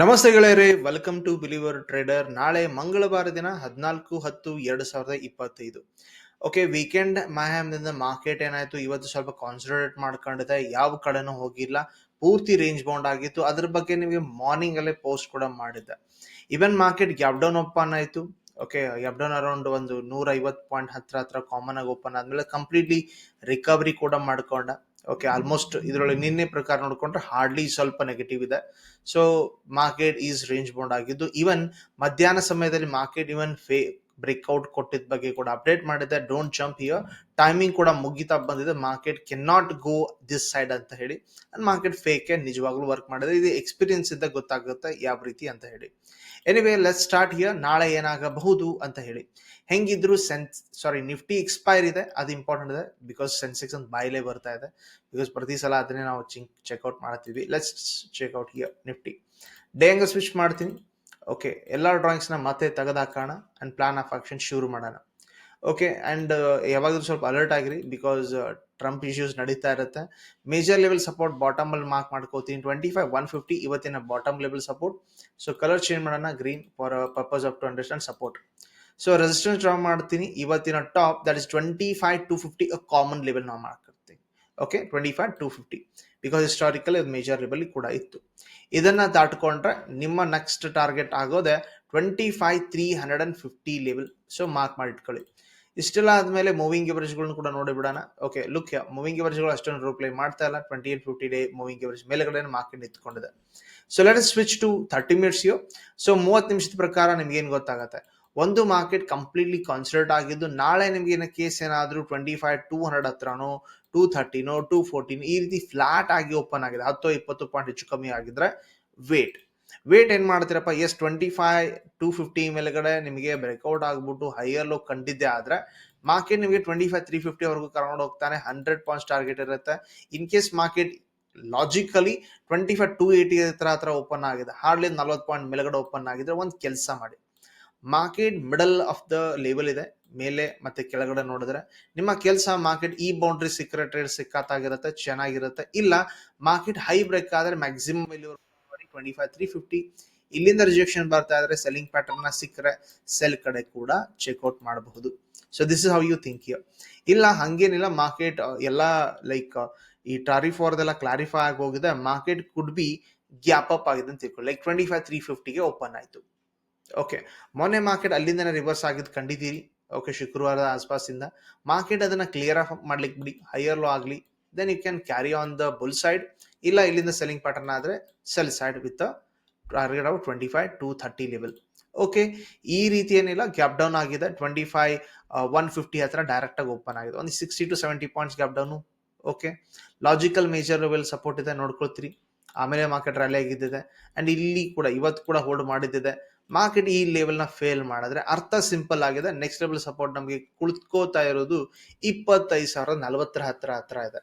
ನಮಸ್ತೆ ಗೆಳೆಯರೇ welcome to believer trader ನಾಳೆ ಮಂಗಳವಾರ ದಿನ ಹದಿನಾಲ್ಕು ಹತ್ತು ಎರಡು ಸಾವಿರದ ಇಪ್ಪತ್ತೈದು. ಓಕೆ ವೀಕೆಂಡ್ ಮಾಹ್ಯಾಮ್ದಿಂದ ಮಾರ್ಕೆಟ್ ಏನಾಯ್ತು? ಇವತ್ತು ಸ್ವಲ್ಪ ಕಾನ್ಸಂಟ್ರೇಟ್ ಮಾಡ್ಕೊಂಡಿದೆ ಯಾವ ಕಡೆನೂ ಹೋಗಿಲ್ಲ. ಪೂರ್ತಿ ರೇಂಜ್ ಬೌಂಡ್ ಆಗಿತ್ತು. ಅದ್ರ ಬಗ್ಗೆ ನಿಮಗೆ ಮಾರ್ನಿಂಗ್ ಅಲ್ಲೇ ಪೋಸ್ಟ್ ಕೂಡ ಮಾಡಿದ್ದೆ. ಇವನ್ ಮಾರ್ಕೆಟ್ ಡೌನ್ ಓಪನ್ ಆಯ್ತು. ಓಕೆ ಡೌನ್ ಅರೌಂಡ್ ಒಂದು ನೂರ ಐವತ್ತು ಪಾಯಿಂಟ್ ಹತ್ರ ಹತ್ರ ಕಾಮನ್ ಆಗಿ ಓಪನ್ ಆದ್ಮೇಲೆ ಕಂಪ್ಲೀಟ್ಲಿ ರಿಕವರಿ ಕೂಡ ಮಾಡ್ಕೊಂಡ. ಓಕೆ ಆಲ್ಮೋಸ್ಟ್ ಇದರೊಳಗೆ ನಿನ್ನೆ ಪ್ರಕಾರ ನೋಡಿಕೊಂಡ್ರೆ ಹಾರ್ಡ್ಲಿ ಸ್ವಲ್ಪ ನೆಗೆಟಿವ್ ಇದೆ. So market is range bound ಆಗಿದ್ದು ಈವನ್ ಮಧ್ಯಾಹ್ನ ಸಮಯದಲ್ಲಿ ಮಾರ್ಕೆಟ್ ಇವನ್ ಫೇ ಬ್ರೇಕ್ಔಟ್ ಕೊಟ್ಟಿದ್ದ ಬಗ್ಗೆ ಕೂಡ ಅಪ್ಡೇಟ್ ಮಾಡಿದೆ. ಡೋಂಟ್ ಜಂಪ್ ಹಿಯರ್ ಟೈಮಿಂಗ್ ಕೂಡ ಮುಗಿತಾ ಬಂದಿದೆ. Market can not go this side ಅಂತ ಹೇಳಿ. ಅಂಡ್ ಮಾರ್ಕೆಟ್ ಫೇಕ್ ನಿಜವಾಗ್ಲೂ ವರ್ಕ್ ಮಾಡಿದೆ. ಇದು ಎಕ್ಸ್ಪೀರಿಯನ್ಸ್ ಇದ್ದ ಗೊತ್ತಾಗುತ್ತೆ ಯಾವ ರೀತಿ ಅಂತ ಹೇಳಿ. ಎನಿವೇ ಲೆಟ್ ಸ್ಟಾರ್ಟ್ ಹಿಯರ್ ನಾಳೆ ಏನಾಗಬಹುದು ಅಂತ ಹೇಳಿ. ಹೆಂಗಿದ್ರು ಸೆನ್ಸ್ ಸಾರಿ ನಿಫ್ಟಿ ಎಕ್ಸ್ಪೈರ್ ಇದೆ, ಅದು ಇಂಪಾರ್ಟೆಂಟ್ ಇದೆ ಬಿಕಾಸ್ ಸೆನ್ಸೆಕ್ಸ್ ಅಂತ ಬಾಯಿಲೆ ಬರ್ತಾ ಇದೆ. ಬಿಕಾಸ್ ಪ್ರತಿ ಸಲ ಅದನ್ನೇ ನಾವು ಚಿಂಕ್ ಚೆಕ್ಔಟ್ ಮಾಡ್ತೀವಿ. Let's check out Nifty. Day ಹಂಗೆ ಸ್ವಿಚ್ ಮಾಡ್ತೀನಿ. ಓಕೆ ಎಲ್ಲ ಡ್ರಾಯಿಂಗ್ಸ್ನ ಮತ್ತೆ ತೆಗೆದಾಕೋಣ ಆ್ಯಂಡ್ ಪ್ಲಾನ್ ಆಫ್ ಆಕ್ಷನ್ ಶುರು ಮಾಡೋಣ. ಓಕೆ ಆ್ಯಂಡ್ ಯಾವಾಗಲೂ ಸ್ವಲ್ಪ ಅಲರ್ಟ್ ಆಗಿರಿ ಬಿಕಾಸ್ ಟ್ರಂಪ್ ಇಶ್ಯೂಸ್ ನಡೀತಾ ಇರುತ್ತೆ. ಮೇಜರ್ ಲೆವೆಲ್ ಸಪೋರ್ಟ್ ಬಾಟಮ್ ಅಲ್ಲಿ ಮಾರ್ಕ್ ಮಾಡ್ಕೋತೀನಿ. ಟ್ವೆಂಟಿ ಫೈವ್ ಒನ್ ಫಿಫ್ಟಿ ಇವತ್ತಿನ bottom level support so colour change ಮಾಡೋಣ green for purpose of to understand support so resistance draw ಮಾಡ್ತೀನಿ. ಇವತ್ತಿನ top that is twenty five two fifty common level ನಾವು ಮಾಡ್ಕೊಡ್ತೀವಿ okay twenty five two fifty because historical ಇದು major level ಕೂಡ ಇತ್ತು. ಇದನ್ನ ದಾಟ್ಕೊಂಡ್ರೆ ನಿಮ್ಮ ನೆಕ್ಸ್ಟ್ ಟಾರ್ಗೆಟ್ ಆಗೋದೆ twenty five three hundred and fifty level so mark ಮಾಡಿಟ್ಕೊಳ್ಳಿ. ಇಷ್ಟೆಲ್ಲ ಆದ್ಮೇಲೆ ಮೂವಿಂಗ್ ಎವರೇಜ್ಗಳನ್ನು ಕೂಡ ನೋಡಿ ಬಿಡೋಣ. ಓಕೆ ಲುಕ್ ಮೂವಿಂಗ್ ಎವರೇಜ್ಗಳು ಅಷ್ಟೊಂದು ರಿಪ್ಲೈ ಮಾಡ್ತಾ ಇಲ್ಲ. Twenty eight fifty day moving average ಮೇಲೆಗಡೆ market ನಿಂತ್ಕೊಂಡಿದೆ. So let switch to thirty minutes you so ಮೂವತ್ತು ನಿಮಿಷದ ಪ್ರಕಾರ ನಿಮ್ಗೆ ಏನು ಗೊತ್ತಾಗತ್ತೆ? ಒಂದು ಮಾರ್ಕೆಟ್ ಕಂಪ್ಲೀಟ್ಲಿ ಕಾನ್ಸಲ್ಟ್ ಆಗಿದ್ದು, ನಾಳೆ ನಿಮ್ಗೆ ಏನೋ ಕೇಸ್ ಏನಾದರೂ ಟ್ವೆಂಟಿ ಫೈವ್ ಟೂ ಹಂಡ್ರೆಡ್ ಹತ್ರನೋ ಟೂ ಥರ್ಟಿನೋ ಟೂ ಫೋರ್ಟೀನ್ ಈ ರೀತಿ ಫ್ಲಾಟ್ ಆಗಿ ಓಪನ್ ಆಗಿದೆ. ಹತ್ತು, ಇಪ್ಪತ್ತು ಪಾಯಿಂಟ್ ಹೆಚ್ಚು ಕಮ್ಮಿ ಆಗಿದ್ರೆ ವೇಟ್ ವೇಟ್ ಏನ್ ಮಾಡ್ತೀರಪ್ಪ? Yes twenty five two fifty ಮೇಲೆಗಡೆ ನಿಮಗೆ ಬ್ರೇಕ್ಔಟ್ ಆಗ್ಬಿಟ್ಟು ಹೈಯರ್ ಲೋ ಕಂಡಿದ್ದೆ ಆದ್ರೆ ಮಾರ್ಕೆಟ್ ನಿಮಗೆ ಟ್ವೆಂಟಿ ಫೈವ್ ತ್ರೀ ಫಿಫ್ಟಿ ವರೆಗೂ ಕರ್ಕೊಂಡು ಹೋಗ್ತಾನೆ. ಹಂಡ್ರೆಡ್ ಪಾಯಿಂಟ್ಸ್ ಟಾರ್ಗೆಟ್ ಇರುತ್ತೆ. In case market logically twenty five two eighty ಹತ್ರ ಹತ್ರ ಓಪನ್ ಆಗಿದೆ. ಹಾರ್ಡ್ಲಿ ನಲ್ವತ್ತು ಪಾಯಿಂಟ್ ಮೇಲೆಗಡೆ ಓಪನ್ ಆಗಿದ್ರೆ ಒಂದು ಕೆಲಸ ಮಾಡಿ. Market middle of the level ಇದೆ. ಮೇಲೆ ಮತ್ತೆ ಕೆಳಗಡೆ ನೋಡಿದ್ರೆ ನಿಮ್ಮ ಕೆಲಸ ಮಾರ್ಕೆಟ್ ಈ ಬೌಂಡ್ರಿ ಸಿಕ್ಕರೆ ಟ್ರೇಡ್ ಸಿಕ್ಕಾತಾಗಿರುತ್ತೆ, ಚೆನ್ನಾಗಿರುತ್ತೆ. ಇಲ್ಲ ಮಾರ್ಕೆಟ್ ಹೈ ಬ್ರೇಕ್ ಆದ್ರೆ ಮ್ಯಾಕ್ಸಿಮಮ್ ಇಲ್ಲಿ ಟ್ವೆಂಟಿ ಫೈವ್ ತ್ರೀ ಫಿಫ್ಟಿ ಇಲ್ಲಿಂದ ರಿಜೆಕ್ಷನ್ ಬರ್ತಾ ಇದ್ರೆ ಸೆಲ್ಲಿಂಗ್ ಪ್ಯಾಟರ್ನ್ ಸಿಕ್ಕರೆ ಸೆಲ್ ಕಡೆ ಕೂಡ ಚೆಕ್ಔಟ್ ಮಾಡಬಹುದು. So this is how you think you ಇಲ್ಲ, ಹಂಗೇನಿಲ್ಲ ಮಾರ್ಕೆಟ್ ಎಲ್ಲ ಲೈಕ್ ಈ ಟಾರಿಫ್ ಅವ್ರದೆಲ್ಲ ಕ್ಲಾರಿಫೈ ಆಗಿ ಹೋಗಿದೆ. Market could be gap up ಆಗಿದೆ ಅಂತ ತಿಳ್ಕೊಳ್ಳಿ. ಲೈಕ್ ಟ್ವೆಂಟಿ ಫೈವ್ ತ್ರೀ ಫಿಫ್ಟಿಗೆ ಓಪನ್ ಆಯ್ತು. ಓಕೆ ಮೊನ್ನೆ ಮಾರ್ಕೆಟ್ ಅಲ್ಲಿಂದನೇ ರಿವರ್ಸ್ ಆಗಿದ್ದು ಕಂಡಿದ್ದೀರಿ? ಓಕೆ ಶುಕ್ರವಾರದ ಆಸ್ಪಾಸಿಂದ. ಮಾರ್ಕೆಟ್ ಅದನ್ನ ಕ್ಲಿಯರ್ ಆಫ್ ಮಾಡ್ಲಿಕ್ಕೆ ಬಿಡಿ. ಹೈಯರ್ ಲೋ ಆಗಲಿ. Then you can carry on the bull side ಇಲ್ಲ, ಇಲ್ಲಿಂದ ಸೆಲ್ಲಿಂಗ್ ಪ್ಯಾಟರ್ನ್ ಆದರೆ sell side with target of twenty five two thirty level okay ಈ ರೀತಿ ಏನಿಲ್ಲ ಗ್ಯಾಪ್ ಡೌನ್ ಆಗಿದೆ. ಟ್ವೆಂಟಿ ಫೈವ್ ಒನ್ ಫಿಫ್ಟಿ ಹತ್ರ ಡೈರೆಕ್ಟ್ ಆಗಿ ಓಪನ್ ಆಗಿದೆ. ಒಂದು sixty to seventy points gap down okay logical major level support ಇದೆ, ನೋಡ್ಕೊಳ್ತೀರಿ. ಆಮೇಲೆ ಮಾರ್ಕೆಟ್ ರ್ಯಾಲಿ ಆಗಿದ್ದಿದೆ. ಅಂಡ್ ಇಲ್ಲಿ ಕೂಡ, ಇವತ್ತು ಕೂಡ ಹೋಲ್ಡ್ ಮಾಡಿದ್ದಿದೆ. ಮಾರ್ಕೆಟ್ ಈ ಲೆವೆಲ್ನ ಫೇಲ್ ಮಾಡಿದ್ರೆ ಅರ್ಥ ಸಿಂಪಲ್ ಆಗಿದೆ. ನೆಕ್ಸ್ಟ್ ಲೆವೆಲ್ ಸಪೋರ್ಟ್ ನಮಗೆ ಕುಳಿತುಕೋತಾ ಇರೋದು ಇಪ್ಪತ್ತೈದು ಸಾವಿರದ ನಲವತ್ತರ ಹತ್ರ ಹತ್ರ ಇದೆ.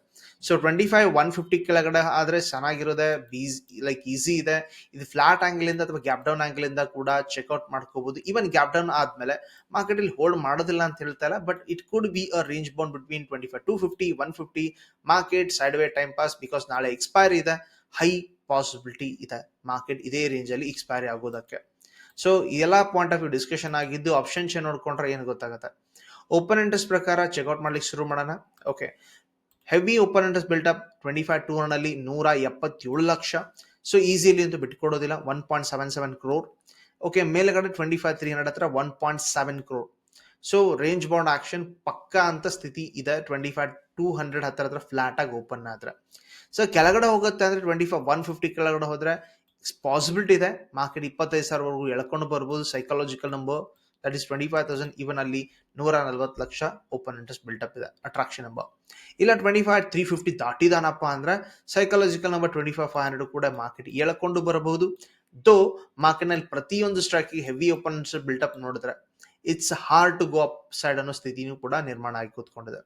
So twenty five one fifty ಕೆಳಗಡೆ ಆದ್ರೆ ಚೆನ್ನಾಗಿರೋದೆ ಬೀಸ್ ಲೈಕ್ ಈಸಿ ಇದೆ. ಇದು ಫ್ಲಾಟ್ ಆಂಗಲ್ ಇಂದ ಅಥವಾ ಗ್ಯಾಪ್ ಡೌನ್ ಆಂಗಲ್ ಇಂದ ಕೂಡ ಚೆಕ್ಔಟ್ ಮಾಡ್ಕೋಬಹುದು ಈವನ್ ಗ್ಯಾಪ್ ಡೌನ್ ಆದ್ಮೇಲೆ ಮಾರ್ಕೆಟ್ ಇಲ್ಲಿ ಹೋಲ್ಡ್ ಮಾಡೋದಿಲ್ಲ ಅಂತ ಹೇಳ್ತಾ ಇಲ್ಲ but it could be a range bound between twenty five two fifty one fifty market side way time pass because ನಾಳೆ ಎಕ್ಸ್ಪೈರ್ ಇದೆ. ಹೈ ಪಾಸಿಬಿಲಿಟಿ ಇದೆ. ಮಾರ್ಕೆಟ್ ಇದೇ ರೇಂಜ್ ಅಲ್ಲಿ ಎಕ್ಸ್ಪೈರಿ ಆಗೋದಕ್ಕೆ. ಸೊ ಎಲ್ಲ ಪಾಯಿಂಟ್ ಆಫ್ ವ್ಯೂ ಡಿಸ್ಕಷನ್ ಆಗಿದ್ದು option chain ನೋಡ್ಕೊಂಡ್ರೆ ಏನು ಗೊತ್ತಾಗುತ್ತೆ? ಓಪನ್ ಇಂಟ್ರೆಸ್ಟ್ ಪ್ರಕಾರ ಚೆಕ್ಔಟ್ ಮಾಡ್ಲಿಕ್ಕೆ ಶುರು ಮಾಡೋಣ. Okay heavy open interest built up twenty five two ಅಲ್ಲಿ ನೂರ ಎಪ್ಪತ್ತೇಳು ಲಕ್ಷ. ಸೊ ಈಸಿಲಿ ಅಂತೂ ಬಿಟ್ಕೊಡೋದಿಲ್ಲ. One point seven seven crore okay ಮೇಲ್ಗಡೆ ಟ್ವೆಂಟಿ ಫೈವ್ ತ್ರೀ ಹಂಡ್ರೆಡ್ ಹತ್ರ one point seven crore so range bound action ಪಕ್ಕ ಅಂತ ಸ್ಥಿತಿ ಇದೆ. ಟ್ವೆಂಟಿ ಫೈವ್ ಟೂ ಹಂಡ್ರೆಡ್ ಹತ್ರ ಹತ್ರ ಫ್ಲಾಟ್ ಆಗಿ ಓಪನ್ ಆದ್ರೆ. ಸೊ ಕೆಳಗಡೆ ಹೋಗುತ್ತೆ ಅಂದ್ರೆ ಟ್ವೆಂಟಿ ಫೈವ್ ಒನ್ ಫಿಫ್ಟಿ ಕೆಳಗಡೆ ಹೋದ್ರೆ ಪಾಸಿಬಿಲಿಟಿ ಇದೆ ಮಾರ್ಕೆಟ್ ಇಪ್ಪತ್ತೈದು ಸಾವಿರವರೆಗೂ ಎಳ್ಕೊಂಡು ಬರ್ಬೋದು. Psychological number that is twenty five thousand even ಅಲ್ಲಿ ನೂರ ನಲ್ವತ್ತು ಲಕ್ಷ ಓಪನ್ ಇಂಟ್ರೆಸ್ಟ್ ಅಪ್ ಇದೆ. ಅಟ್ರಾಕ್ಷನ್ ನಂಬರ್ ಇಲ್ಲ ಟ್ವೆಂಟಿ ಫೈವ್ ತ್ರೀ ಫಿಫ್ಟಿ ದಾಟಿದಾನಪ್ಪ ಅಂದ್ರೆ psychological number twenty five five hundred ಕೂಡ ಮಾರ್ಕೆಟ್ ಎಳ್ಕೊಂಡು ಬರಬಹುದು. ದೋ ಮಾರ್ಕೆಟ್ನಲ್ಲಿ ಪ್ರತಿಯೊಂದು ಸ್ಟಾಕಿಗೆ ಹೆವಿ ಓಪನ್ ಇಂಟ್ರೆಸ್ಟ್ ಅಪ್ ನೋಡಿದ್ರೆ it's hard to go up side ಅನ್ನೋ ಸ್ಥಿತಿನೂ ಕೂಡ ನಿರ್ಮಾಣ ಆಗಿ ಕೂತ್ಕೊಂಡಿದೆ.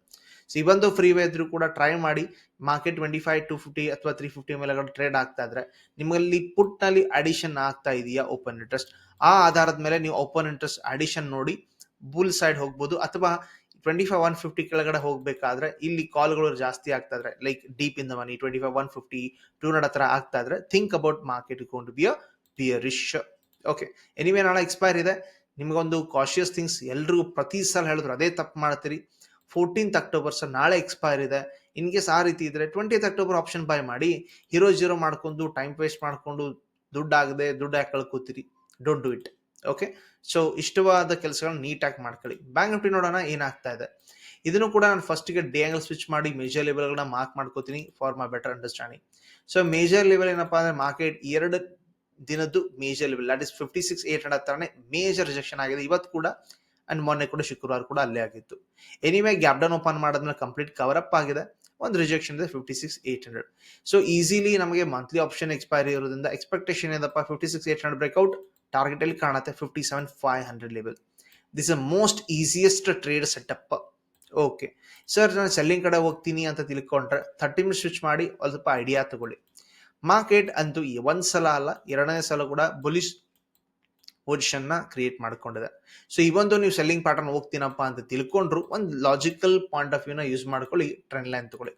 ಸೊ ಇವೊಂದು ಫ್ರೀ ಇದ್ರೂ ಕೂಡ ಟ್ರೈ ಮಾಡಿ market twenty five two fifty ಅಥವಾ ತ್ರೀ ಫಿಫ್ಟಿ ಮೇಲೆ ಟ್ರೇಡ್ ಆಗ್ತಾ ಇದ್ರೆ ನಿಮ್ಮಲ್ಲಿ ಪುಟ್ನಲ್ಲಿ ಅಡಿಷನ್ ಆಗ್ತಾ ಇದೆಯಾ ಓಪನ್ ಇಂಟ್ರೆಸ್ಟ್ ಆ ಆಧಾರದ ಮೇಲೆ ನೀವು ಓಪನ್ ಇಂಟ್ರೆಸ್ಟ್ ಅಡಿಷನ್ ನೋಡಿ ಬುಲ್ ಸೈಡ್ ಹೋಗ್ಬೋದು ಅಥವಾ ಟ್ವೆಂಟಿ ಫೈವ್ ಒನ್ ಫಿಫ್ಟಿ ಕೆಳಗಡೆ ಹೋಗಬೇಕಾದ್ರೆ ಇಲ್ಲಿ ಕಾಲ್ಗಳು ಜಾಸ್ತಿ ಆಗ್ತಾ ಇದ್ರೆ like deep in the money twenty five one fifty two hundred ಹತ್ರ ಆಗ್ತಾ ಇದ್ರೆ ಥಿಂಕ್ ಅಬೌಟ್ ಮಾರ್ಕೆಟ್ ಕೊಂಡು ಬಿ ಅ ಓಕೆ ಎನಿವೇ ನಾಳೆ ಎಕ್ಸ್ಪೈರ್ ಇದೆ. ನಿಮಗೊಂದು ಕಾಶಿಯಸ್ ಥಿಂಗ್ಸ್ ಎಲ್ರಿಗೂ ಪ್ರತಿ ಸಲ ಹೇಳಿದ್ರು ಅದೇ ತಪ್ಪು ಮಾಡ್ತೀರಿ. ಫೋರ್ಟೀನ್ತ್ ಅಕ್ಟೋಬರ್ ಸರ್ ನಾಳೆ ಎಕ್ಸ್ಪೈರ್ ಇದೆ. ಇನ್ ಕೇಸ್ ಆ ರೀತಿ ಇದ್ರೆ ಟ್ವೆಂಟಿತ್ ಅಕ್ಟೋಬರ್ ಆಪ್ಷನ್ ಬೈ ಮಾಡಿ ಹೀರೋ ಜೀರೋ ಮಾಡ್ಕೊಂಡು ಟೈಮ್ ವೇಸ್ಟ್ ಮಾಡ್ಕೊಂಡು, ದುಡ್ಡು ಆಗದೆ, ದುಡ್ಡು ಯಾಕೆ ಕಳ್ಕೊತೀರಿ. Don't do it okay so ಇಷ್ಟವಾದ ಕೆಲಸಗಳನ್ನ ನೀಟಾಗಿ ಮಾಡ್ಕೊಳ್ಳಿ. ಬ್ಯಾಂಕ್ ನಿಫ್ಟಿ ನೋಡೋಣ, ಏನಾಗ್ತಾ ಇದೆ. ಇದನ್ನು ಕೂಡ ನಾನು ಫಸ್ಟ್ಗೆ ಡೇ ಆಂಗಲ್ ಸ್ವಿಚ್ ಮಾಡಿ ಮೇಜರ್ ಲೆವೆಲ್ಗಳನ್ನ ಮಾರ್ಕ್ ಮಾಡ್ಕೋತೀನಿ for my better understanding so major level ಏನಪ್ಪಾ ಅಂದ್ರೆ ಮಾರ್ಕೆಟ್ ಎರಡು ದಿನದ್ದು major level that is fifty six eight hundred ಹತ್ರನೇ ಮೇಜರ್ ರಿಜೆಕ್ಷನ್ ಆಗಿದೆ. ಇವತ್ತು ಕೂಡ ಅಂಡ್ ಮೊನ್ನೆ ಕೂಡ ಶುಕ್ರವಾರ ಕೂಡ ಅಲ್ಲೇ ಆಗಿತ್ತು. ಎನಿವೇ ಗ್ಯಾಪ್ ಡೌನ್ ಓಪನ್ ಮಾಡಿದ್ಮೇಲೆ ಕಂಪ್ಲೀಟ್ ಕವರ್ ಅಪ್ ಆಗಿದೆ. ಒಂದು ರಿಜೆಕ್ಷನ್ ಇದೆ fifty six eight hundred so easily ನಮಗೆ ಮಂತ್ಲಿ ಆಪ್ಷನ್ ಎಕ್ಸ್ಪೈರಿ ಇರೋದ್ರಿಂದ ಎಕ್ಸ್ಪೆಕ್ಟೇಷನ್ ಏನಪ್ಪ fifty six eight hundred breakout target ಅಲ್ಲಿ ಕಾಣುತ್ತೆ fifty seven five hundred level this a most easiest trade setup okay sir ನಾನು selling ಕಡೆ ಹೋಗ್ತೀನಿ ಅಂತ ತಿಳ್ಕೊಂಡ್ರೆ ಥರ್ಟಿ ಮಿನಿಟ್ ಸ್ವಿಚ್ ಮಾಡಿ, ಸ್ವಲ್ಪ ಐಡಿಯಾ ತಗೊಳ್ಳಿ. ಮಾರ್ಕೆಟ್ ಅಂತೂ ಈ ಒಂದ್ ಸಲ ಅಲ್ಲ, ಎರಡನೇ ಸಲ ಕೂಡ ಬುಲಿಶ್ ಪೊಸಿಷನ್ನ ಕ್ರಿಯೇಟ್ ಮಾಡ್ಕೊಂಡಿದೆ. ಸೊ ಇವೊಂದು ನೀವು ಸೆಲ್ಲಿಂಗ್ ಪ್ಯಾಟರ್ನ್ ಹೋಗ್ತೀನಪ್ಪ ಅಂತ ತಿಳ್ಕೊಂಡ್ರು ಒಂದು ಲಾಜಿಕಲ್ ಪಾಯಿಂಟ್ ಆಫ್ ವ್ಯೂನ ಯೂಸ್ ಮಾಡ್ಕೊಳ್ಳಿ ಟ್ರೆಂಡ್ ಲೈನ್ ತಗೊಳ್ಳಿ.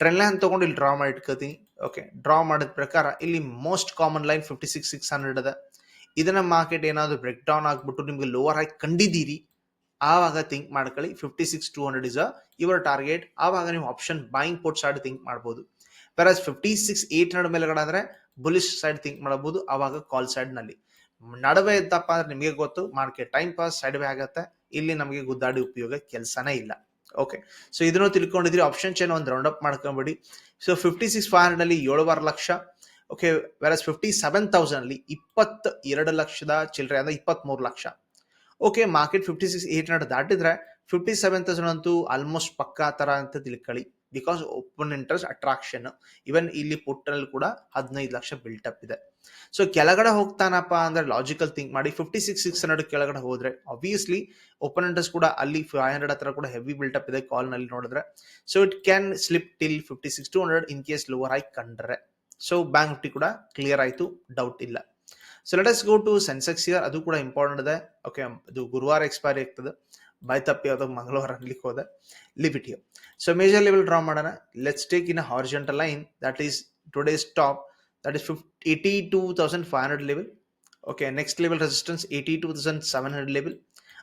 ಟ್ರೆಂಡ್ ಲೈನ್ ತಗೊಂಡು ಇಲ್ಲಿ ಡ್ರಾ ಮಾಡಿ ಇಟ್ಕೋತೀನಿ. ಓಕೆ ಡ್ರಾ ಮಾಡಿದ ಪ್ರಕಾರ ಇಲ್ಲಿ most common line fifty six six hundred ಅದ. ಇದನ್ನ ಮಾರ್ಕೆಟ್ ಏನಾದರೂ ಬ್ರೇಕ್ ಡೌನ್ ಆಗಿಬಿಟ್ಟು ನಿಮಗೆ ಲೋವರ್ ಆಗಿ ಕಂಡಿದ್ದೀರಿ, ಆವಾಗ ಥಿಂಕ್ ಮಾಡ್ಕೊಳ್ಳಿ. Fifty six two hundred is ಇವರ ಟಾರ್ಗೆಟ್ ಆವಾಗ ನೀವು option buying put side think ಮಾಡ್ಬೋದು. Plus fifty six eight hundred ಮೇಲೆಗಡೆ ಅಂದರೆ ಬುಲಿಶ್ ಸೈಡ್ ಥಿಂಕ್ ಮಾಡಬಹುದು ಆವಾಗ ಕಾಲ್ ಸೈಡ್ನಲ್ಲಿ. ನಡುವೆ ಇದ್ದಪ್ಪ ಅಂದ್ರೆ ನಿಮಗೆ ಗೊತ್ತು ಮಾರ್ಕೆಟ್ ಟೈಮ್ ಪಾಸ್ ಸೈಡ್ ಆಗುತ್ತೆ ಆಗತ್ತೆ. ಇಲ್ಲಿ ನಮಗೆ ಗುದ್ದಾಡಿ ಉಪಯೋಗ ಕೆಲಸನೇ ಇಲ್ಲ. ಓಕೆ ಸೊ ಇದನ್ನು ತಿಳ್ಕೊಂಡಿದ್ರಿ ಆಪ್ಷನ್ ಚೇನ್ ಒಂದು ರೌಂಡ್ ಅಪ್ ಮಾಡ್ಕೊಂಬಿಡಿ. So fifty six five hundred ಅಲ್ಲಿ ಏಳುವರೆ lakh. Okay versus fifty seven thousand ಅಲ್ಲಿ ಇಪ್ಪತ್ತ ಎರಡು ಲಕ್ಷದ ಚಿಲ್ಲರೆ ಅಂದ್ರೆ ಇಪ್ಪತ್ತ್ ಮೂರು lakh. Okay market fifty six eight hundred ದಾಟಿದ್ರೆ fifty seven thousand ಅಂತೂ ಆಲ್ಮೋಸ್ಟ್ ಪಕ್ಕಾ ತರ ಅಂತ ತಿಳ್ಕೊಳ್ಳಿ. Because open interest attraction even ಇಲ್ಲಿ ಪುಟ್ಟಲ್ಲಿ ಕೂಡ ಹದಿನೈದು ಲಕ್ಷ ಬಿಲ್ಟಪ್ ಇದೆ. ಸೊ ಕೆಳಗಡೆ ಹೋಗ್ತಾನಪ್ಪ ಅಂದ್ರೆ ಲಾಜಿಕಲ್ ಥಿಂಕ್ ಮಾಡಿ ಫಿಫ್ಟಿ ಸಿಕ್ಸ್ ಸಿಕ್ಸ್ ಹಂಡ್ರೆಡ್ ಕೆಳಗಡೆ ಹೋದ್ರೆ ಅಬ್ವಿಯಸ್ಲಿ ಓಪನ್ ಇಂಟ್ರೆಸ್ಟ್ ಕೂಡ ಅಲ್ಲಿ ಫೈವ್ ಹಂಡ್ರೆಡ್ ಹತ್ರ ಕೂಡ ಹೆವಿ ಬಿಲ್ಟಪ್ ಇದೆ ಕಾಲ್ನಲ್ಲಿ ನೋಡಿದ್ರೆ. So it can slip till fifty six two hundred in case lower ಆಗಿ ಕಂಡ್ರೆ. ಸೊ ಬ್ಯಾಂಕ್ ನಿಫ್ಟಿ ಕೂಡ ಕ್ಲಿಯರ್ ಆಯ್ತು ಡೌಟ್ ಇಲ್ಲ. So let us go to Sensex here ಅದು ಕೂಡ ಇಂಪಾರ್ಟೆಂಟ್ ಇದೆ. ಓಕೆ ಅದು ಗುರುವಾರ ಎಕ್ಸ್ಪೈರಿ ಆಗ್ತದೆ. ತಪ್ಪಿ ಯಾವುದೋ ಮಂಗಳವಾರ ಅನ್ಲಿಕ್ಕೆ ಹೋದೆ. Limit here so major level draw ಮಾಡೋಣ let's take in horizontal line that is today's top that is 50 82,500 two thousand seven hundred level 82,700 level.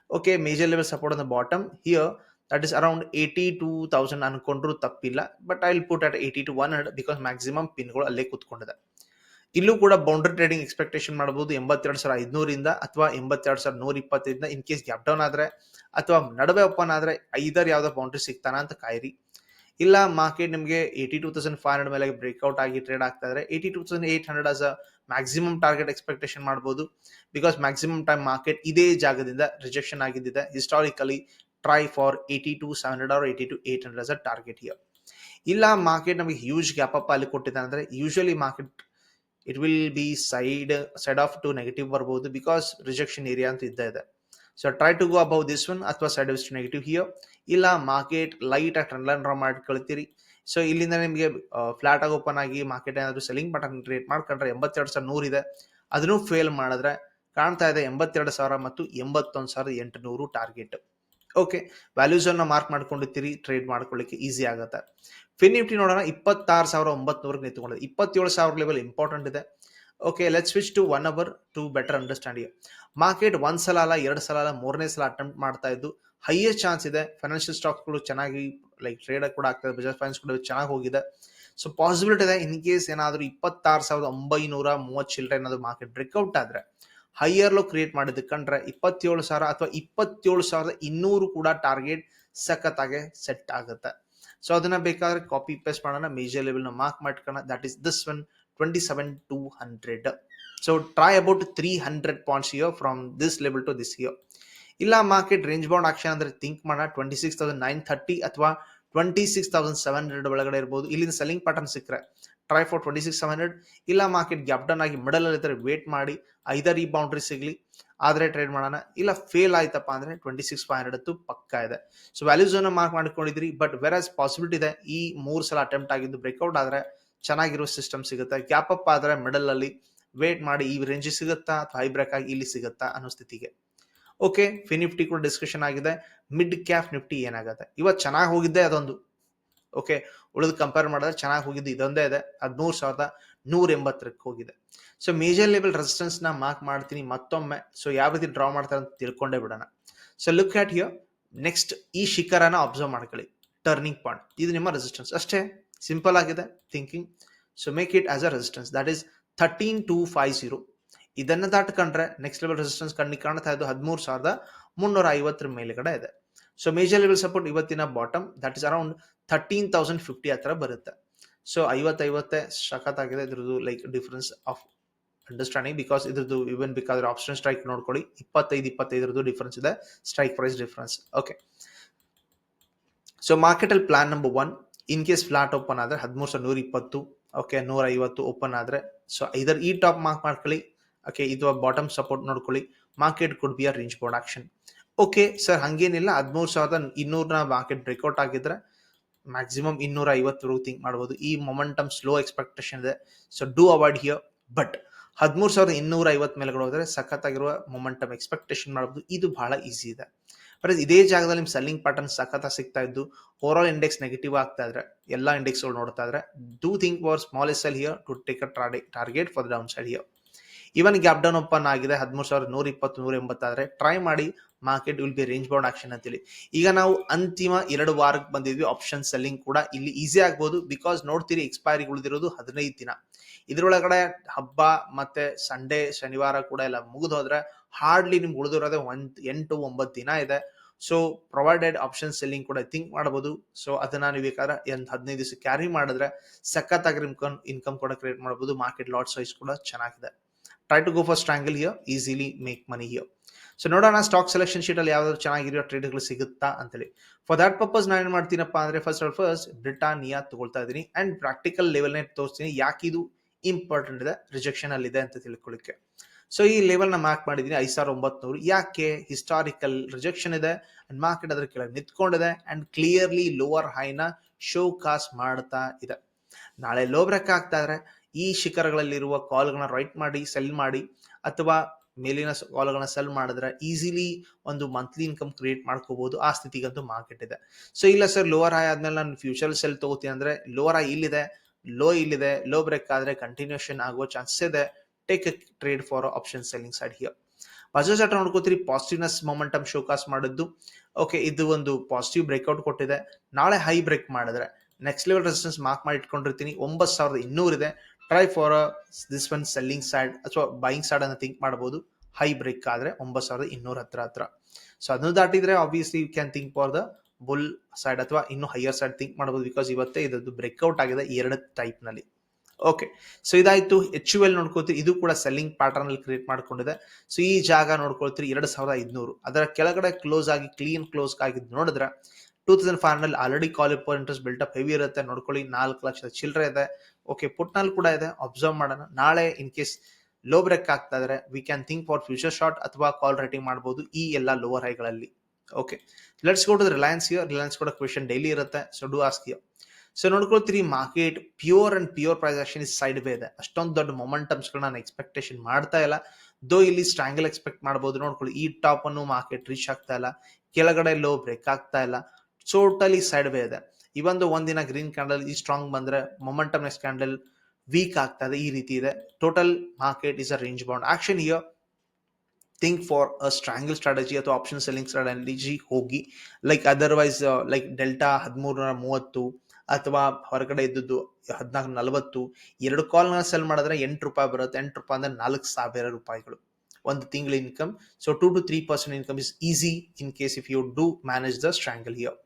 Okay, major level support on the bottom. Here that is around 82,000 ಅನ್ಕೊಂಡ್ರು ತಪ್ಪಿಲ್ಲ but I will put at eighty two one hundred because maximum ಪಿನ್ಗಳು ಅಲ್ಲೇ ಕೂತ್ಕೊಂಡಿದೆ. ಇಲ್ಲೂ ಕೂಡ boundary trading expectation ಮಾಡಬಹುದು ಎಂಬತ್ತೆರಡು ಸಾವಿರ ಐದುನೂರಿಂದ ಅಥವಾ ಎಂಬತ್ತೆರಡು ಸಾವಿರ ನೂರ ಇಪ್ಪತ್ತೈದರಿಂದ ಇನ್ ಕೇಸ್ ಗ್ಯಾಪ್ ಡೌನ್ ಆದ್ರೆ. ಅಥವಾ ನಡುವೆ ಓಪನ್ ಆದರೆ ಐದರ್ ಯಾವುದೋ ಬೌಂಡ್ರಿ ಸಿಗ್ತಾನ ಅಂತ ಕಾಯಿರಿ. ಇಲ್ಲ ಮಾರ್ಕೆಟ್ ನಿಮಗೆ eighty two thousand five hundred ಮೇಲೆ ಬ್ರೇಕ್ಔಟ್ ಆಗಿ ಟ್ರೇಡ್ ಆಗ್ತಾ ಇದ್ರೆ eighty two thousand eight hundred as a maximum target expectation ಮಾಡ್ಬೋದು. ಬಿಕಾಸ್ ಮ್ಯಾಕ್ಸಿಮಮ್ ಟೈಮ್ ಮಾರ್ಕೆಟ್ ಇದೇ ಜಾಗದಿಂದ rejection ಆಗಿದ್ದಿದೆ. Historically try for eighty two seven hundred or eighty two eight hundred as a target here ಇಲ್ಲ market ನಮಗೆ huge gap up ಅಲ್ಲಿ ಕೊಟ್ಟಿದೆ ಅಂದರೆ usually market it will be side side off to negative ಬರ್ಬೋದು because rejection area ಅಂತ ಇದ್ದೇ ಇದೆ. So try to go above this one ಅಥವಾ ಸೈಡ್ ಟು ನೆಗೆಟಿವ್ ಹಿಯರ್ ಇಲ್ಲ ಮಾರ್ಕೆಟ್ ಲೈಟ್ ಆಗಿ ಟ್ರೆಂಡ್ ಲೈನ್ ಡ್ರಾ ಮಾಡ್ಕೊಳ್ತೀರಿ. ಸೊ ಇಲ್ಲಿಂದ ನಿಮಗೆ ಫ್ಲಾಟ್ ಆಗಿ ಓಪನ್ ಆಗಿ ಮಾರ್ಕೆಟ್ ಏನಾದರೂ ಸೆಲಿಂಗ್ ಬಟನ್ ಕ್ರಿಯೇಟ್ ಮಾಡ್ಕೊಂಡ್ರೆ ಎಂಬತ್ತೆರಡು ಸಾವಿರ ನೂರಿದೆ ಅದನ್ನು ಫೇಲ್ ಮಾಡಿದ್ರೆ ಕಾಣ್ತಾ ಇದೆ ಎಂಬತ್ತೆರಡು ಸಾವಿರ ಮತ್ತು ಎಂಬತ್ತೊಂದು ಸಾವಿರದ ಎಂಟುನೂರು ಟಾರ್ಗೆಟ್ ಓಕೆ ವ್ಯಾಲ್ಯೂಸ್ ಅನ್ನ ಮಾರ್ಕ್ ಮಾಡ್ಕೊಂಡಿರ್ತೀರಿ ಟ್ರೇಡ್ ಮಾಡ್ಕೊಳ್ಳಿಕ್ಕೆ ಈಸಿ ಆಗುತ್ತೆ. ಫಿನ್ ನಿಫ್ಟಿ ನೋಡೋಣ, ಇಪ್ಪತ್ತಾರು ಸಾವಿರ ಒಂಬತ್ನೂರಕ್ಕೆ ನಿಂತ್ಕೊಂಡಿದೆ. ಇಪ್ಪತ್ತೇಳು ಸಾವಿರ ಲೆವೆಲ್ ಇಂಪಾರ್ಟೆಂಟ್ ಇದೆ. Okay let switch to one hour to better understand market ಒಂದ್ ಸಲ ಅಲ್ಲ ಎರಡು ಸಲ ಅಲ್ಲ ಮೂರನೇ ಸಲ ಅಟೆಂಪ್ಟ್ ಮಾಡ್ತಾ ಇದ್ದು ಹೈಯೆಸ್ಟ್ ಚಾನ್ಸ್ ಇದೆ. ಫೈನಾನ್ಷಿಯಲ್ ಸ್ಟಾಕ್ಸ್ಗಳು ಚೆನ್ನಾಗಿ ಲೈಕ್ ಟ್ರೇಡ್ ಕೂಡ ಆಗ್ತದೆ ಬಜಾಜ್ ಫೈನಾನ್ಸ್ ಕೂಡ ಚೆನ್ನಾಗಿ ಹೋಗಿದೆ. ಸೊ ಪಾಸಿಬಿಲಿಟಿ ಇದೆ. ಇನ್ ಕೇಸ್ ಏನಾದರೂ ಇಪ್ಪತ್ತಾರು ಸಾವಿರದ ಒಂಬೈನೂರ ಮೂವತ್ತು ಚಿಲ್ಲರೆ ಏನಾದರೂ ಮಾರ್ಕೆಟ್ ಬ್ರೇಕ್ಔಟ್ ಆದ್ರೆ ಹೈಯರ್ ಲೋ ಕ್ರಿಯೇಟ್ ಮಾಡಿದ್ದು ಕಂಡ್ರೆ, ಇಪ್ಪತ್ತೇಳು ಸಾವಿರ ಅಥವಾ ಇಪ್ಪತ್ತೇಳು ಸಾವಿರದ ಇನ್ನೂರು ಕೂಡ ಟಾರ್ಗೆಟ್ ಸಖತ್ತಾಗೆ ಸೆಟ್ ಆಗುತ್ತೆ. ಸೊ ಅದನ್ನ ಬೇಕಾದ್ರೆ ಕಾಪಿ ಪೇಸ್ಟ್ ಮಾಡೋಣ. ಮೇಜರ್ ಲೆವೆಲ್ನ mark ಮಾಡ್ಕೋಣ that is this one twenty seven two so try about three hundred points here from this level to this here ಇಲ್ಲ ಮಾರ್ಕೆಟ್ ರೇಂಜ್ ಬೌಂಡ್ ಆಕ್ಷನ್ ಅಂದ್ರೆ think ಮಾಡೋಣ twenty six thousand nine thirty ಅಥವಾ twenty six thousand seven hundred ಒಳಗಡೆ ಇರ್ಬೋದು. ಇಲ್ಲಿಂದ selling pattern ಸಿಕ್ಕರೆ. Try for twenty six seven hundred ಇಲ್ಲ market gap down ಆಗಿ ಮಿಡಲ್ ಅಲ್ಲಿ ಇದ್ರೆ ವೇಟ್ ಮಾಡಿ. ಐದರ್ ಈ ಬೌಂಡ್ರಿ ಸಿಗಲಿ. ಆದರೆ ಟ್ರೇಡ್ ಮಾಡೋಣ. ಇಲ್ಲ ಫೇಲ್ ಆಯ್ತಪ್ಪ ಅಂದ್ರೆ ಟ್ವೆಂಟಿ ಸಿಕ್ಸ್ ಫೈವ್ ಹಂಡ್ರೆಡ್ ಪಕ್ಕ ಇದೆ. ಸೊ ವ್ಯಾಲ್ಯೂಸ್ ಮಾರ್ಕ್ ಮಾಡ್ಕೊಂಡಿದ್ರಿ. ಬಟ್ ವೆರಸ್ ಪಾಸಿಬಿಲಿಟಿ ಇದೆ, ಈ ಮೂರು ಸಲ ಅಟೆಂಪ್ಟ್ ಆಗಿದ್ದು ಬ್ರೇಕ್ಔಟ್ ಆದ್ರೆ ಚೆನ್ನಾಗಿರೋ ಸಿಸ್ಟಮ್ ಸಿಗುತ್ತೆ. ಗ್ಯಾಪ್ ಅಪ್ ಆದ್ರೆ ಮಿಡಲ್ ಅಲ್ಲಿ ವೇಟ್ ಮಾಡಿ ಈ ರೇಂಜ್ ಸಿಗುತ್ತಾ ಅಥವಾ ಹೈ ಬ್ರೇಕ್ ಆಗಿ ಇಲ್ಲಿ ಸಿಗುತ್ತಾ ಅನ್ನೋ ಸ್ಥಿತಿಗೆ. ಓಕೆ ಫಿನಿಫ್ಟಿ ನಿಫ್ಟಿ ಕೂಡ ಡಿಸ್ಕಷನ್ ಆಗಿದೆ. ಮಿಡ್ ಕ್ಯಾಪ್ ನಿಫ್ಟಿ ಏನಾಗುತ್ತೆ? ಇವತ್ತು ಚೆನ್ನಾಗಿ ಹೋಗಿದ್ದೆ ಅದೊಂದು. ಓಕೆ ಉಳಿದು ಕಂಪೇರ್ ಮಾಡಿದ್ರೆ ಚೆನ್ನಾಗಿ ಹೋಗಿದ್ದು ಇದೊಂದೇ ಇದೆ. ಹದಿಮೂರು ಸಾವಿರದ ನೂರ ಎಂಬತ್ತರಕ್ಕೆ ಹೋಗಿದೆ. ಸೊ ಮೇಜರ್ ಲೆವೆಲ್ ರೆಸಿಸ್ಟೆನ್ಸ್ನ ಮಾರ್ಕ್ ಮಾಡ್ತೀನಿ ಮತ್ತೊಮ್ಮೆ. ಸೊ ಯಾವ ರೀತಿ ಡ್ರಾ ಮಾಡ್ತಾರೆ ಅಂತ ತಿಳ್ಕೊಂಡೇ ಬಿಡೋಣ. So look at your next ಈ ಶಿಖರನ ಅಬ್ಸರ್ವ್ ಮಾಡ್ಕೊಳ್ಳಿ. ಟರ್ನಿಂಗ್ ಪಾಯಿಂಟ್ ಇದು ನಿಮ್ಮ ರೆಸಿಸ್ಟೆನ್ಸ್ ಅಷ್ಟೇ. ಸಿಂಪಲ್ ಆಗಿದೆ thinking so make it as a resistance that is thirteen two five zero ಇದನ್ನು ದಾಟ್ಕೊಂಡ್ರೆ ನೆಕ್ಸ್ಟ್ ಲೆವೆಲ್ ರೆಸಿಸ್ಟೆನ್ಸ್ ಕಣ್ಣಿಗೆ ಕಾಣ್ತಾ ಇದ್ದು ಹದಿಮೂರು ಸಾವಿರದ ಮುನ್ನೂರ ಐವತ್ತರ ಮೇಲ್ಗಡೆ ಇದೆ. ಸೊ ಮೇಜರ್ ಲೆವೆಲ್ ಸಪೋರ್ಟ್ ಇವತ್ತಿನ bottom that is around thirteen thousand fifty ಆ ಥರ ಬರುತ್ತೆ. ಸೊ ಐವತ್ತೈವತ್ತೇ ಸಖತ್ತಾಗಿದೆ ಇದ್ರದ್ದು like difference of understanding because ಇದ್ರದ್ದು ಇವನ್ ಬೇಕಾದ್ರೆ ಆಪ್ಷನ್ ಸ್ಟ್ರೈಕ್ ನೋಡ್ಕೊಳ್ಳಿ. ಇಪ್ಪತ್ತೈದು, ಇಪ್ಪತ್ತೈದರದ್ದು ಡಿಫ್ರೆನ್ಸ್ ಇದೆ. Strike price difference okay so ಮಾರ್ಕೆಟಲ್ಲಿ plan number one in case flat open ಆದ್ರೆ ಹದಿಮೂರು ಸಾವಿರ ನೂರ ಇಪ್ಪತ್ತು ಓಕೆ ನೂರ ಐವತ್ತು ಓಪನ್ ಆದ್ರೆ ಸೊ ಇದರ ಈ ಟಾಪ್ ಮಾರ್ಕ್ ಮಾಡ್ಕೊಳ್ಳಿ ಓಕೆ ಇದು ಬಾಟಮ್ ಸಪೋರ್ಟ್ ನೋಡ್ಕೊಳ್ಳಿ market could be or range bound action okay sir ಹಂಗೇನಿಲ್ಲ, ಹದಿಮೂರು ಸಾವಿರದ ಇನ್ನೂರನ ಮಾರ್ಕೆಟ್ ಬ್ರೇಕ್ಔಟ್ ಆಗಿದ್ರೆ ಮ್ಯಾಕ್ಸಿಮಮ್ ಇನ್ನೂರ ಐವತ್ತು ಥಿಂಕ್ ಮಾಡ್ಬೋದು. ಈ ಮೊಮೆಂಟಮ್ ಸ್ಲೋ ಎಕ್ಸ್ಪೆಕ್ಟೇಷನ್ ಇದೆ so do avoid here but ಹದಿಮೂರು ಸಾವಿರದ ಇನ್ನೂರ ಐವತ್ತು ಮೇಲ್ಗಡೆ ಹೋದರೆ ಸಖತ್ತಾಗಿರುವ ಮೊಮೆಂಟಮ್ ಎಕ್ಸ್ಪೆಕ್ಟೇಷನ್ ಮಾಡ್ಬೋದು. ಇದು ಬಹಳ ಈಸಿ ಇದೆ. ಬಟ್ ಇದೇ ಜಾಗದಲ್ಲಿ ನಿಮ್ ಸೆಲ್ಲಿಂಗ್ ಪ್ಯಾಟರ್ನ್ ಸಖತ್ ಸಿಗ್ತಾ ಇದ್ದು ಓವರ್ ಆಲ್ ಇಂಡೆಕ್ಸ್ ನೆಗೆಟಿವ್ ಆಗ್ತಾ ಇದ್ರೆ, ಎಲ್ಲ ಇಂಡೆಕ್ಸ್ಗಳು ನೋಡ್ತಾ ಇದ್ರೆ do think for small S L here to take a target for down side here even gap down open ಆಗಿದೆ, ಹದಿಮೂರು ಸಾವಿರದ ನೂರ ಇಪ್ಪತ್ತು ನೂರ ಎಂಬತ್ತಾದ್ರೆ ಟ್ರೈ ಮಾಡಿ market will be range bound action ಅಂತೇಳಿ ಈಗ ನಾವು ಅಂತಿಮ ಎರಡು ವಾರಕ್ಕೆ ಬಂದಿದ್ವಿ ಆಪ್ಷನ್ ಸೆಲ್ಲಿಂಗ್ ಕೂಡ ಇಲ್ಲಿ ಈಸಿ ಆಗ್ಬೋದು ಬಿಕಾಸ್ ನೋಡ್ತೀರಿ ಎಕ್ಸ್ಪೈರಿ ಉಳಿದಿರೋದು ಹದಿನೈದು ದಿನ. ಇದ್ರೊಳಗಡೆ ಹಬ್ಬ ಮತ್ತೆ ಸಂಡೇ ಶನಿವಾರ ಕೂಡ ಎಲ್ಲ ಮುಗಿದು ಹೋದ್ರೆ ಹಾರ್ಡ್ಲಿ ನಿಮ್ಗೆ ಉಳಿದಿರೋದೇ ಒಂದು ಎಂಟು ಒಂಬತ್ತು ದಿನ ಇದೆ. ಸೊ ಪ್ರೊವೈಡೆಡ್ ಆಪ್ಷನ್ ಸೆಲ್ಲಿಂಗ್ ಕೂಡ ಥಿಂಕ್ ಮಾಡಬಹುದು ಸೊ ಅದನ್ನ ನೀವು ಬೇಕಾದ್ರೆ ಒಂದು ಹದಿನೈದು ದಿವಸ ಕ್ಯಾರಿ ಮಾಡಿದ್ರೆ ಸಖತ್ತಾಗಿ ನಿಮ್ಕನ್ ಇನ್ಕಮ್ ಕೂಡ ಕ್ರಿಯೇಟ್ ಮಾಡ್ಬೋದು. ಮಾರ್ಕೆಟ್ ಲಾಟ್ ಸೈಜ್ ಕೂಡ ಚೆನ್ನಾಗಿದೆ. Try to go for strangle here easily make money here so ನೋಡೋಣ ಸ್ಟಾಕ್ ಸೆಲೆಕ್ಷನ್ ಶೀಟ್ ಅಲ್ಲಿ ಯಾವ್ದಾದ್ರು ಚೆನ್ನಾಗಿರೋ ಟ್ರೇಡ್ಗಳು ಸಿಗುತ್ತಾ ಅಂತೇಳಿ. ಫಾರ್ ದಟ್ ಪರ್ಪಸ್ ನಾನು ಏನ್ ಮಾಡ್ತೀನಪ್ಪ ಅಂದ್ರೆ ಫಸ್ಟ್ ಆಫ್ ಫಸ್ಟ್ ಬ್ರಿಟಾನಿಯಾ ತಗೊಳ್ತಾ ಇದ್ದೀನಿ. ಅಂಡ್ ಪ್ರಾಕ್ಟಿಕಲ್ ಲೆವೆಲ್ ನೇ ತೋರಿಸ್ತೀನಿ ಯಾಕೆ ಇದು ಇಂಪಾರ್ಟೆಂಟ್ ಇದೆ ರಿಜೆಕ್ಷನ್ ಅಲ್ಲಿ ಇದೆ ಅಂತ ತಿಳ್ಕೊಳ್ಳಿಕ್ಕೆ. ಸೊ ಈ ಲೆವೆಲ್ನ ಮಾರ್ಕ್ ಮಾಡಿದೀನಿ ಐದ್ ಸಾವಿರದ ಒಂಬತ್ನೂರು ಯಾಕೆ? ಹಿಸ್ಟಾರಿಕಲ್ ರಿಜೆಕ್ಷನ್ ಇದೆ. ಅಂಡ್ ಮಾರ್ಕೆಟ್ ಅದ್ರ ಕೆಳಗೆ ನಿಂತ್ಕೊಂಡಿದೆ. ಅಂಡ್ ಕ್ಲಿಯರ್ಲಿ ಲೋವರ್ ಹೈನ ಶೋ ಕಾಸ್ ಮಾಡ್ತಾ ಇದೆ. ನಾಳೆ ಲೋ ಬ್ರೇಕ್ ಆಗ್ತಾ ಇದ್ರೆ ಈ ಶಿಖರಗಳಲ್ಲಿರುವ ಕಾಲ್ಗಳನ್ನ ರೈಟ್ ಮಾಡಿ ಸೆಲ್ ಮಾಡಿ, ಅಥವಾ ಮೇಲಿನ ಕಾಲ್ಗಳನ್ನ ಸೆಲ್ ಮಾಡಿದ್ರೆ ಈಸಿಲಿ ಒಂದು ಮಂತ್ಲಿ ಇನ್ಕಮ್ ಕ್ರಿಯೇಟ್ ಮಾಡ್ಕೋಬಹುದು ಆ ಸ್ಥಿತಿಗಂತೂ ಮಾರ್ಕೆಟ್ ಇದೆ. ಸೊ ಇಲ್ಲ ಸರ್ ಲೋವರ್ ಹೈ ಆದ್ಮೇಲೆ ನಾನು ಫ್ಯೂಚರ್ ಸೆಲ್ ತಗೋತೀನಿ ಅಂದ್ರೆ ಲೋವರ್ ಹೈ ಇಲ್ಲಿದೆ ಲೋ ಇಲ್ಲಿದೆ ಲೋ ಬ್ರೇಕ್ ಆದ್ರೆ ಕಂಟಿನ್ಯೂಷನ್ ಆಗುವ ಚಾನ್ಸಸ್ ಇದೆ. Take a trade for option selling side here Bajaj ಆಟ ನೋಡ್ಕೋತೀರಿ ಪಾಸಿಟಿವ್ನೆಸ್ ಮೊಮೆಂಟಮ್ ಶೋಕಾಸ್ ಮಾಡಿದ್ದು. ಓಕೆ ಇದು ಒಂದು ಪಾಸಿಟಿವ್ ಬ್ರೇಕ್ಔಟ್ ಕೊಟ್ಟಿದೆ. ನಾಳೆ ಹೈ ಬ್ರೇಕ್ ಮಾಡಿದ್ರೆ ನೆಕ್ಸ್ಟ್ ಲೆವೆಲ್ ರೆಸಿಸ್ಟೆನ್ಸ್ ಮಾರ್ಕ್ ಮಾಡಿ ಇಟ್ಕೊಂಡಿರ್ತೀನಿ. ಒಂಬತ್ತು ಸಾವಿರದ ಇನ್ನೂರು ಇದೆ. Try for this one selling side ಅಥವಾ ಬೈಯಿಂಗ್ ಸೈಡ್ ಅನ್ನು ಥಿಂಕ್ ಮಾಡ್ಬೋದು. ಹೈ ಬ್ರೇಕ್ ಆದರೆ ಒಂಬತ್ತು ಸಾವಿರದ ಇನ್ನೂರ ಹತ್ರ ಹತ್ರ. ಸೊ ಅದನ್ನು ದಾಟಿದ್ರೆ obviously you can think for the bull side ಅಥವಾ ಇನ್ನು ಹೈಯರ್ ಸೈಡ್ ಥಿಂಕ್ ಮಾಡ್ಬೋದು ಬಿಕಾಸ್ ಇವತ್ತೇ ಇದದ್ದು ಬ್ರೇಕ್ಔಟ್ ಆಗಿದೆ ಎರಡು ಟೈಪ್ನಲ್ಲಿ. ಓಕೆ ಸೊ ಇದಾಯ್ತು. ಎಚ್ ಯು ಎಲ್ ನೋಡ್ಕೋತೀರಿ ಇದು ಕೂಡ ಸೆಲ್ಲಿಂಗ್ ಪ್ಯಾಟರ್ನ್ ಅಲ್ಲಿ ಕ್ರಿಯೇಟ್ ಮಾಡ್ಕೊಂಡಿದೆ. ಸೊ ಈ ಜಾಗ ನೋಡ್ಕೊಳ್ತೀರಿ. ಎರಡು ಸಾವಿರದ ಐದ್ನೂರು. ಅದರ ಕೆಳಗಡೆ ಕ್ಲೋಸ್ ಆಗಿ ಕ್ಲೀನ್ ಕ್ಲೋಸ್ ಆಗಿದ್ದು ನೋಡಿದ್ರೆ two thousand five hundred already call upper interest up heavy ಇರುತ್ತೆ. ನೋಡ್ಕೊಳ್ಳಿ. ನಾಲ್ಕು ಲಕ್ಷದ ಚಿಲ್ಲರೆ ಇದೆ. ಓಕೆ ಪುಟ್ನಲ್ಲಿ ಕೂಡ ಇದೆ. ಅಬ್ಸರ್ವ್ ಮಾಡೋಣ. ನಾಳೆ ಇನ್ ಕೇಸ್ ಲೋ ಬ್ರೇಕ್ ಆಗ್ತಾ ಇದ್ರೆ we can think for future short ಅಥವಾ ಕಾಲ್ ರೈಟಿಂಗ್ ಮಾಡಬಹುದು ಈ ಎಲ್ಲ lower ಹೈಗಳಲ್ಲಿ okay let's go to Reliance Reliance ಕೂಡ ಕ್ವೆಶನ್ ಡೈಲಿ ಇರುತ್ತೆ. So do ask here so ನೋಡ್ಕೊಳ್ತೀರಿ market pure and pure price action is sideways ಇದೆ. ಅಷ್ಟೊಂದು ದೊಡ್ಡ ಮೊಮೆಂಟಮ್ಸ್ ನಾನು ಎಕ್ಸ್ಪೆಕ್ಟೇಷನ್ ಮಾಡ್ತಾ ಇಲ್ಲ. ದೋ ಇಲ್ಲಿ ಸ್ಟ್ರಾಂಗಲ್ ಎಕ್ಸ್ಪೆಕ್ಟ್ ಮಾಡಬಹುದು ನೋಡ್ಕೊಳ್ಳಿ, ಈ ಟಾಪ್ ಅನ್ನು ಮಾರ್ಕೆಟ್ ರೀಚ್ ಆಗ್ತಾ ಇಲ್ಲ. ಕೆಳಗಡೆ ಲೋ ಬ್ರೇಕ್ ಆಗ್ತಾ ಇಲ್ಲ. ಟೋಟಲಿ ಸೈಡ್ ವೇ ಇದೆ. ಇವೊಂದು ಒಂದಿನ ಗ್ರೀನ್ ಕ್ಯಾಂಡಲ್ ಈ ಸ್ಟ್ರಾಂಗ್ ಬಂದ್ರೆ ಮೊಮೆಂಟಮ್ ನೆಕ್ಸ್ಟ್ ಕ್ಯಾಂಡಲ್ ವೀಕ್ ಆಗ್ತಾ ಇದೆ. ಈ ರೀತಿ ಇದೆ. Total market is a range bound action here think for a strangle strategy ಅಥವಾ ಆಪ್ಷನ್ ಸೆಲ್ಲಿಂಗ್ ಸ್ಟ್ರಾಟಜಿ ಹೋಗಿ ಲೈಕ್ ಅದರ್ವೈಸ್ ಲೈಕ್ ಡೆಲ್ಟಾ ಹದಿಮೂರ ಮೂವತ್ತು ಅಥವಾ ಹೊರಗಡೆ ಇದ್ದದ್ದು ಹದಿನಾಲ್ಕು ನಲವತ್ತು ಎರಡು ಕಾಲ್ನ ಸೆಲ್ ಮಾಡಿದ್ರೆ ಎಂಟು ರೂಪಾಯಿ ಬರುತ್ತೆ. ಎಂಟು ರೂಪಾಯಿ ಅಂದ್ರೆ ನಾಲ್ಕು ಸಾವಿರ ರೂಪಾಯಿಗಳು. ಒಂದು ತಿಂಗಳ income so two to three percent income is easy in case if you do manage the strangle here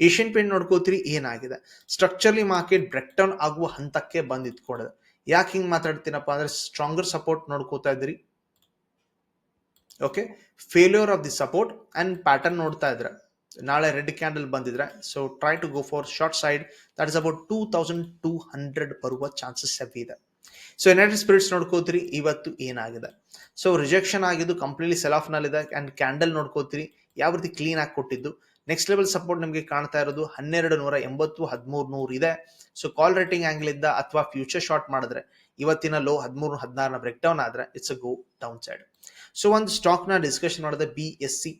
Asian paint ನೋಡ್ಕೋತೀರಿ, ಏನಾಗಿದೆ? ಸ್ಟ್ರಕ್ಚರ್ಲಿ ಮಾರ್ಕೆಟ್ ಬ್ರೇಕ್ ಡೌನ್ ಆಗುವ ಹಂತಕ್ಕೆ ಬಂದು ಇಟ್ಕೊಂಡಿದೆ ಯಾಕೆ ಹಿಂಗೆ ಮಾತಾಡ್ತೀನಪ್ಪ ಅಂದ್ರೆ ಸ್ಟ್ರಾಂಗರ್ ಸಪೋರ್ಟ್ ನೋಡ್ಕೋತಾ ಇದ್ರಿ okay failure of the support and pattern ನೋಡ್ತಾ ಇದ್ರೆ. ನಾಳೆ ರೆಡ್ ಕ್ಯಾಂಡಲ್ ಬಂದಿದ್ರೆ. So try to go for short side that is about two thousand two hundred ಬರುವ ಚಾನ್ಸಸ್ ಹೆವಿ ಇದೆ. ಸೊ ಯುನೈಟೆಡ್ ಸ್ಪಿರಿಟ್ಸ್ ನೋಡ್ಕೋತೀರಿ. ಇವತ್ತು ಏನಾಗಿದೆ? ಸೊ ರಿಜೆಕ್ಷನ್ ಆಗಿದ್ದು ಕಂಪ್ಲೀಟ್ಲಿ ಸೆಲ್ ನಲ್ಲಿದೆ. ಅಂಡ್ ಕ್ಯಾಂಡಲ್ ನೋಡ್ಕೋತೀರಿ. ಯಾವ ರೀತಿ ಕ್ಲೀನ್ ಆಗಿ ಕೊಟ್ಟಿದ್ದು? ನೆಕ್ಸ್ಟ್ ಲೆವೆಲ್ ಸಪೋರ್ಟ್ ನಿಮಗೆ ಕಾಣ್ತಾ ಇರೋದು ಹನ್ನೆರಡು ನೂರ ಎಂಬತ್ತು, ಹದಿಮೂರು ನೂರು ಇದೆ. ಸೊ ಕಾಲ್ ರೇಟಿಂಗ್ ಆಂಗಲ್ ಇದ್ದ ಅಥವಾ ಫ್ಯೂಚರ್ ಶಾರ್ಟ್ ಮಾಡಿದ್ರೆ ಇವತ್ತಿನ ಲೋ ಹದಿಮೂರು, ಹದಿನಾರನ ಬ್ರೇಕ್ ಡೌನ್ ಆದ್ರೆ it's a go down side so ಒಂದು ಸ್ಟಾಕ್ನ ಡಿಸ್ಕಷನ್ ಮಾಡಿದೆ ಬಿ ಎಸ್ ಸಿ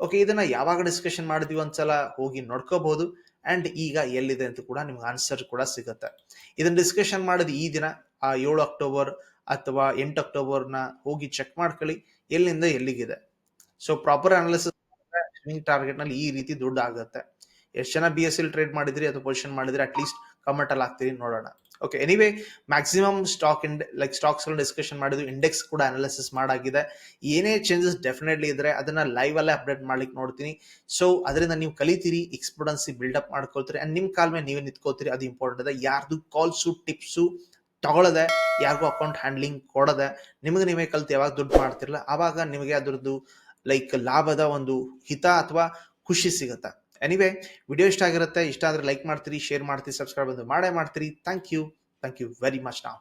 ಓಕೆ ಇದನ್ನ ಯಾವಾಗ ಡಿಸ್ಕಷನ್ ಮಾಡಿದ್ವಿ ಒಂದ್ಸಲ ಹೋಗಿ ನೋಡ್ಕೋಬಹುದು ಅಂಡ್ ಈಗ ಎಲ್ಲಿದೆ ಅಂತ ಕೂಡ ನಿಮ್ಗೆ ಆನ್ಸರ್ ಕೂಡ ಸಿಗುತ್ತೆ. ಇದನ್ನ ಡಿಸ್ಕಷನ್ ಮಾಡಿದ ಈ ದಿನ, ಆ ಏಳು ಅಕ್ಟೋಬರ್ ಅಥವಾ ಎಂಟು ಅಕ್ಟೋಬರ್ನ ಹೋಗಿ ಚೆಕ್ ಮಾಡ್ಕೊಳ್ಳಿ. ಎಲ್ಲಿಂದ ಎಲ್ಲಿಗಿದೆ. ಸೊ ಪ್ರಾಪರ್ ಅನಾಲಿಸಿಸ್ ಟಾರ್ಗೆಟ್ನಲ್ಲಿ ಈ ರೀತಿ ದುಡ್ಡು ಆಗುತ್ತೆ. ಎಷ್ಟು ಜನ ಬಿ ಎಸ್ ಎಲ್ ಟ್ರೇಡ್ ಮಾಡಿದ್ರಿ ಅಥವಾ ಪೊಸಿಷನ್ ಮಾಡಿದ್ರಿ ಅಟ್ಲೀಸ್ಟ್ ಅಲ್ಲಿ ಹಾಕ್ತೀರಿ ನೋಡೋಣ okay anyway maximum stock and like stocks discussion ಮಾಡಿದ್ವಿ ಇಂಡೆಕ್ಸ್ ಕೂಡ ಅನಾಲಿಸಿಸ್ ಮಾಡಾಗಿದೆ. ಏನೇ ಚೇಂಜಸ್ ಡೆಫಿನೆಟ್ಲಿ ಇದ್ರೆ ಅದನ್ನ ಲೈವ್ ಅಲ್ಲೇ ಅಪ್ಡೇಟ್ ಮಾಡ್ಲಿಕ್ಕೆ ನೋಡ್ತೀನಿ. ಸೊ ಅದರಿಂದ ನೀವು ಕಲಿತೀರಿ ಎಕ್ಸ್ಪೀರಿಯನ್ಸಿ ಬಿಲ್ಡಪ್ ಮಾಡ್ಕೊಳ್ತೀರಿ ಅಂಡ್ ನಿಮ್ ಕಾಲ್ ಮೇಲೆ ನೀವೇ ನಿಂತ್ಕೋತೀರಿ, ಅದು ಇಂಪಾರ್ಟೆಂಟ್ ಇದೆ ಯಾರ್ದು ಕಾಲ್ಸು ಟಿಪ್ಸು ತಗೊಳ್ಳದೆ, ಯಾರಿಗೂ ಅಕೌಂಟ್ ಹ್ಯಾಂಡ್ಲಿಂಗ್ ಕೊಡದೆ, ನಿಮಗೆ ನೀವೇ ಕಲ್ತು ಯಾವಾಗ ದುಡ್ಡು ಮಾಡ್ತಿರಲ್ಲ ಆವಾಗ ನಿಮಗೆ ಅದರದ್ದು ಲೈಕ್ ಲಾಭದ ಒಂದು ಹಿತ ಅಥವಾ ಖುಷಿ ಸಿಗುತ್ತೆ? ಎನಿವೇ ವಿಡಿಯೋ ಇಷ್ಟ ಆಗಿರುತ್ತೆ, ಇಷ್ಟ ಆದರೆ ಲೈಕ್ ಮಾಡ್ತೀರಿ ಶೇರ್ ಮಾಡ್ತೀರಿ ಸಬ್ಸ್ಕ್ರೈಬ್ ಅಂತ ಮಾಡೇ ಮಾಡ್ತೀರಿ. Thank you thank you very much ನಾವು